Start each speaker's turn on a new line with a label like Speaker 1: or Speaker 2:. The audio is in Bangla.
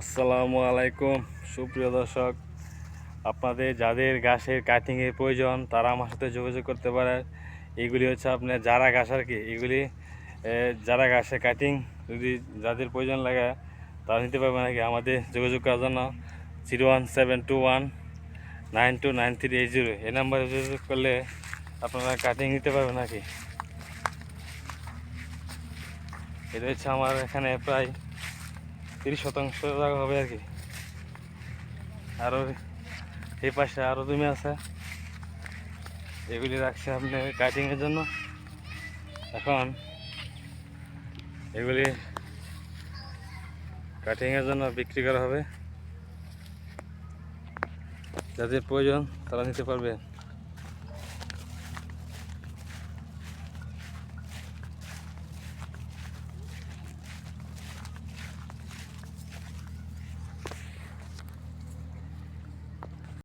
Speaker 1: আসসালামু আলাইকুম। সুপ্রিয় দর্শক, আপনাদের যাদের গাছের কাটিংয়ের প্রয়োজন, তারা আমার সাথে যোগাযোগ করতে পারে। এগুলি হচ্ছে আপনার যারা গাছ আর কি, এগুলি যারা গাছের কাটিং যদি যাদের প্রয়োজন লাগে, তারা নিতে পারবে নাকি আমাদের যোগাযোগ করার জন্য। Zero one seven two one nine two nine three eight zero. এই নাম্বারে যোগাযোগ করলে আপনারা কাটিং নিতে পারবেন নাকি এটা হচ্ছে আমার এখানে প্রায় তিরিশ শতাংশ জায়গা হবে আর কি। আরও এই পাশে আরও জমি আছে। এগুলি রাখছে আপনি কাটিংয়ের জন্য। এখন এগুলি কাটিংয়ের জন্য বিক্রি করা হবে। যাদের প্রয়োজন তারা নিতে পারবে।